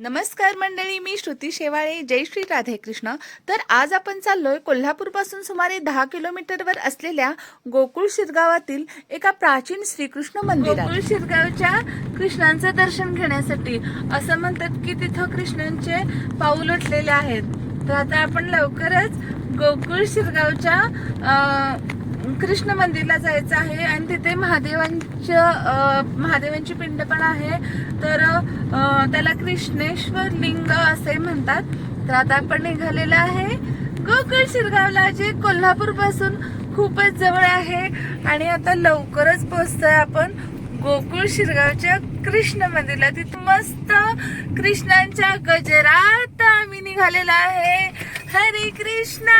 नमस्कार मंडळी मी श्रुती शेवाळे. जय श्री राधे कृष्ण. तर आज आपण चाललोय कोल्हापूरपासून सुमारे दहा किलोमीटरवर असलेल्या गोकुळ शिरगावातील एका प्राचीन श्रीकृष्ण मंदिरात. गोकुळ शिरगावच्या कृष्णांचं दर्शन घेण्यासाठी असं म्हणतात की तिथं कृष्णांचे पाऊल उठलेले आहेत. तर आता आपण लवकरच गोकुळ शिरगावच्या कृष्ण मंदिरला जायचं आहे आणि तिथे महादेवांचं महादेवांची पिंड पण आहे. तर त्याला कृष्णेश्वर लिंग असे म्हणतात. तर आता आपण निघालेलं आहे गोकुळ शिरगावला जे कोल्हापूरपासून खूपच जवळ आहे. आणि आता लवकरच पोहोचतोय आपण गोकुळ शिरगावच्या कृष्ण मंदिरला. तिथे मस्त कृष्णांच्या गजरात आम्ही निघालेला आहे. हरे कृष्णा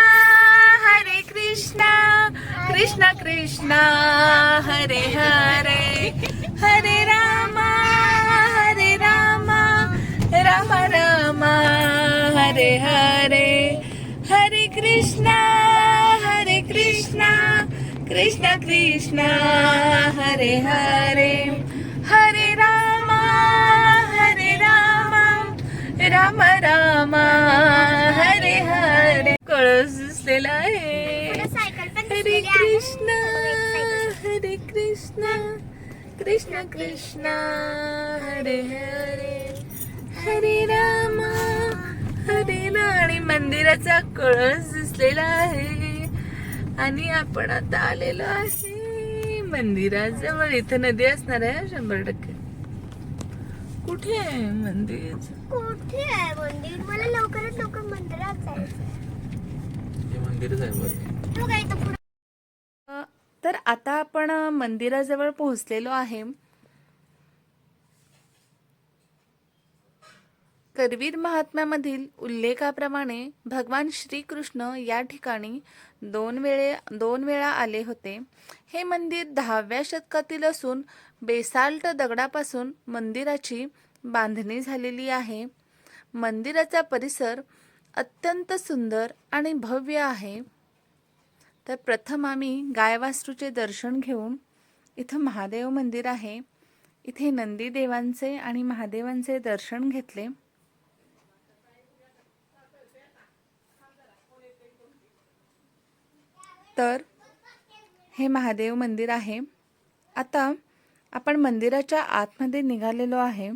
हरे कृष्णा. कृष्ण कृष्ण हरे हरे। हरे रामा हरे रामा राम रामा हरे हरे। हरे कृष्णा हरे कृष्णा कृष्ण कृष्ण हरे हरे। हरे रामा हरे रामा राम रामा हरे हरे। कळस दिसलेला आहे. हरे कृष्ण हरे कृष्ण कृष्ण कृष्ण हरे हरे हरे राम हरे राम आणि मंदिराचा कळस दिसलेला आहे. आणि आपण आता आलेलो आहे मंदिराजवळ. इथं नदी असणार आहे शंभर टक्के. कुठे आहे मंदिर? कुठे आहे मंदिर? मला लवकरात लवकर मंदिरात जायचं हे मंदिरच आहे बरं. तर आता आपण मंदिराजवळ पोहोचलेलो आहे. करवीर महात्म्यामधील उल्लेखाप्रमाणे भगवान श्रीकृष्ण या ठिकाणी दोन वेळे दोन वेळा आले होते. हे मंदिर दहाव्या शतकातील असून बेसाल्ट दगडापासून मंदिराची बांधणी झालेली आहे. मंदिराचा परिसर अत्यंत सुंदर आणि भव्य आहे. तर प्रथम आम्ही गायवास्तूचे दर्शन घेऊन इथं महादेव मंदिर आहे. इथे नंदी देवांचे आणि महादेवांचे दर्शन घेतले. तर हे महादेव मंदिर आहे. आता आपण मंदिराच्या आतमध्ये निघालेलो आहे.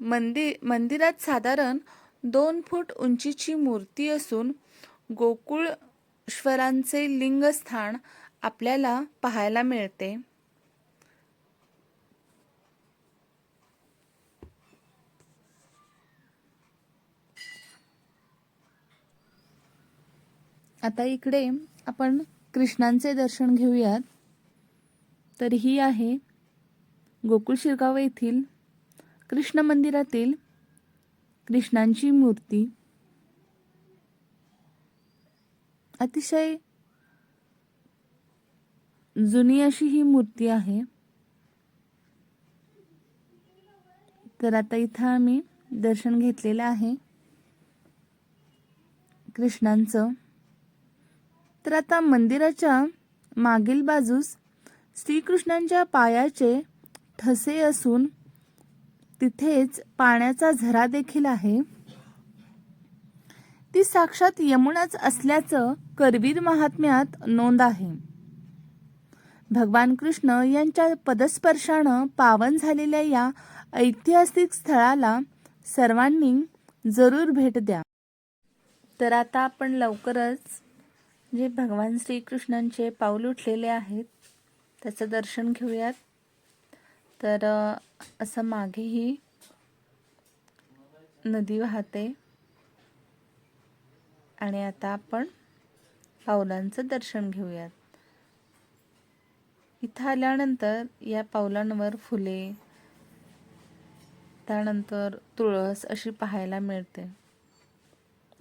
मंदिर मंदिरात साधारण दोन फूट उंचीची मूर्ती असून गोकुळ ईश्वरांचे लिंगस्थान आपल्याला पाहायला मिळते. आता इकडे आपण कृष्णांचे दर्शन घेऊयात. तर ही आहे गोकुळ शिरगाव येथील कृष्ण मंदिरातील कृष्णांची मूर्ती. अतिशय जुनी अशी ही मूर्ती आहे. तर आता इथं आम्ही दर्शन घेतलेलं आहे. कृष्णांचं. तर आता मंदिराच्या मागील बाजूस श्रीकृष्णांच्या पायाचे ठसे असून तिथेच पाण्याचा झरा देखील आहे. ती साक्षात यमुनाच असल्याचं करवीर महात्म्यात नोंद आहे. भगवान कृष्ण यांच्या पदस्पर्शानं पावन झालेल्या या ऐतिहासिक स्थळाला सर्वांनी जरूर भेट द्या. तर आता आपण लवकरच जे भगवान श्रीकृष्णांचे पाऊल उठलेले आहेत त्याचं दर्शन घेऊयात. तर असं मागेही नदी वाहते. आणि आता आपण पावलांचं दर्शन घेऊयात. इथं आल्यानंतर या पावलांवर फुले त्यानंतर तुळस अशी पाहायला मिळते.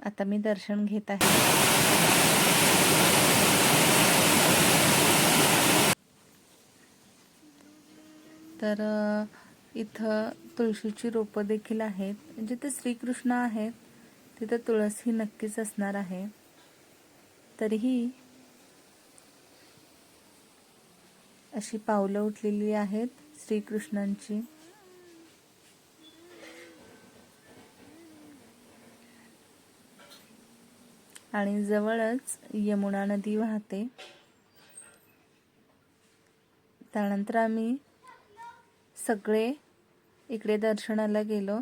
आता मी दर्शन घेत आहे. तर इथं तुळशीची रोपं देखील आहेत जिथे श्रीकृष्ण आहेत. तिथं तुळस ही नक्कीच असणार आहे. तरीही अशी पावलं उठलेली आहेत श्रीकृष्णांची. आणि जवळच यमुना नदी वाहते. त्यानंतर आम्ही सगळे इकडे दर्शनाला गेलो.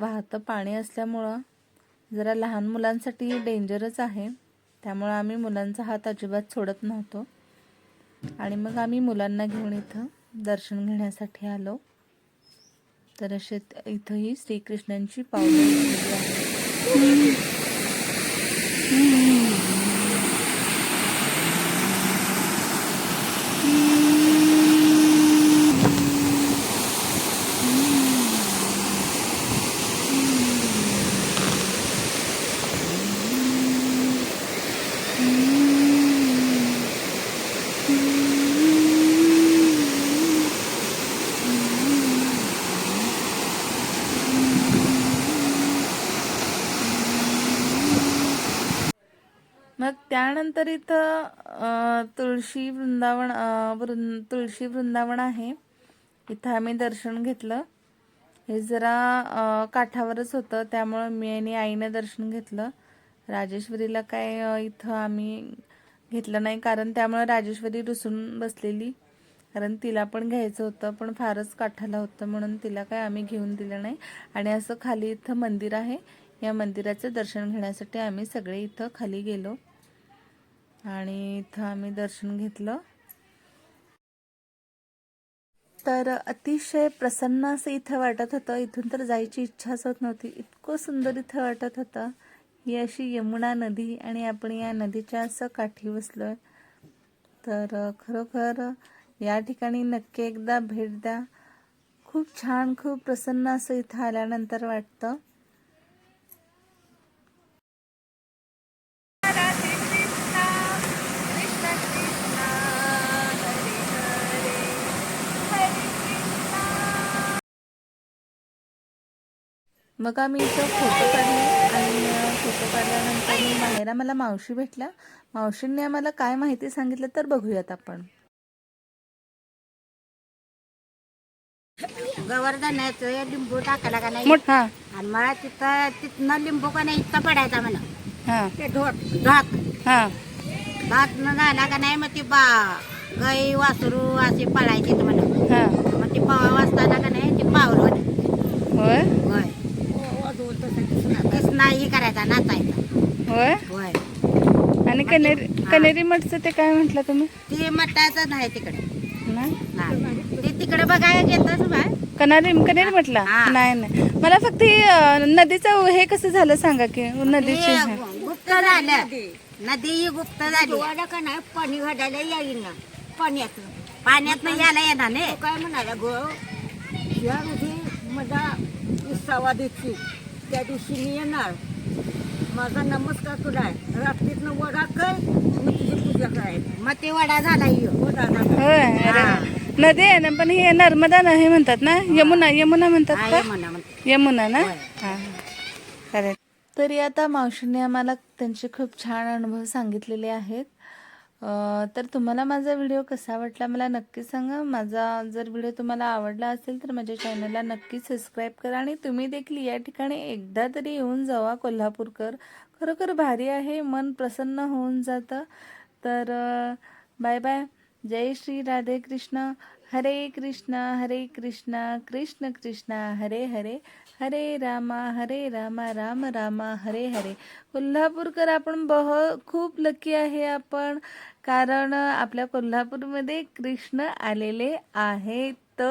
वाहतं पाणी असल्यामुळं जरा लहान मुलांसाठी डेंजरच आहे. त्यामुळं आम्ही मुलांचा हात अजिबात सोडत नव्हतो. आणि मग आम्ही मुलांना घेऊन इथं दर्शन घेण्यासाठी आलो. तर असे त- इथंही श्रीकृष्णांची पावलं आहे मग त्यानंतर इथं तुळशी वृंदावन वृंद तुळशी वृंदावन आहे. इथं आम्ही दर्शन घेतलं. हे जरा काठावरच होतं. त्यामुळं मी आणि आईनं दर्शन घेतलं. राजेश्वरीला काय इथं आम्ही घेतलं नाही. कारण त्यामुळं राजेश्वरी रुसून बसलेली. कारण तिला पण घ्यायचं होतं पण फारच काठाला होतं म्हणून तिला काय आम्ही घेऊन दिलं नाही. आणि असं खाली इथं मंदिर आहे. या मंदिराचं दर्शन घेण्यासाठी आम्ही सगळे इथं खाली गेलो. आणि इथं आम्ही दर्शन घेतलं. तर अतिशय प्रसन्न असं इथं वाटत होतं. इथून तर जायची इच्छाच होत नव्हती. इतकं सुंदर इथं वाटत होतं. ही अशी यमुना नदी आणि आपण या नदीच्या असं काठी बसलो आहे तर खरोखर या ठिकाणी नक्की एकदा भेट द्या. खूप छान खूप प्रसन्न असं इथं आल्यानंतर वाटतं. मग आम्ही इथं फोटो काढले आणि फोटो काढल्यानंतर मी माहेरा मला मावशी भेटल्या. मावशींनी आम्हाला काय माहिती सांगितलं तर बघूयात आपण. गवर्धनाचं लिंबू टाकायला का नाही? आणि मला तिथं तिथनं लिंबू का नाही इथं पडायचा म्हणा. हा. ते ढोक ढाक. हा. भात न झाला का नाही मग ती बा गाई वासरू असे पळायचे म्हणा. हा. मग ती पावा वाजताना का नाही ती होती होय? होय. कृष्णा ही करायचा नाचायचा. होय? होय. आणि कनेरी कनेरी मठचं ते काय म्हटलं तुम्ही? ते मटायचं नाही तिकडे. नाही नाही ते तिकडे बघायला घेतच बा कनारी कनेरी म्हटलं? हा. नाही नाही. मला फक्त हे, अ, नदीचं हे कसं झालं सांगा की नदीची हा. गुप्त झालं. नदी ही गुप्त झाली. का नाही? पाणी घालायला येईल ना पाण्यात पाण्यात यायला येणार नाही काय म्हणाला गो? या मला विसावा देते त्या दिवशी मी येणार. माझा नमस्कार तुला आहे. रात्रीतनं वडा कर मी तुझी पूजा करायची मग ते वडा झाला ह्यो. वडा झाला. होय अरे. वा. नदी आहे ना पण हे नर्मदा ना हे म्हणतात ना? यमुना यमुना म्हणतात हा, का. यमुना ना. हा. तरी आता मावशीने आम्हाला त्यांचे खूप छान अनुभव सांगितलेले आहेत. तर तुम्हाला माझा व्हिडिओ कसा वाटला मला नक्की सांगा. माझा जर व्हिडिओ तुम्हाला आवडला असेल तर माझ्या चॅनलला नक्की सबस्क्राईब करा आणि तुम्ही देखील या ठिकाणी एकदा तरी येऊन जावा कोल्हापूरकर. खरोखर भारी आहे मन प्रसन्न होऊन जातं. तर बाय बाय. जय श्री राधे कृष्ण हरे कृष्ण हरे कृष्ण कृष्ण कृष्ण हरे हरे हरे रामा हरे रामा राम रामा हरे हरे. कोल्हापूरकर आपण बह खूप लकी आहे आपण. कारण आपल्या कोल्हापूरमध्ये कृष्ण आलेले आहेत.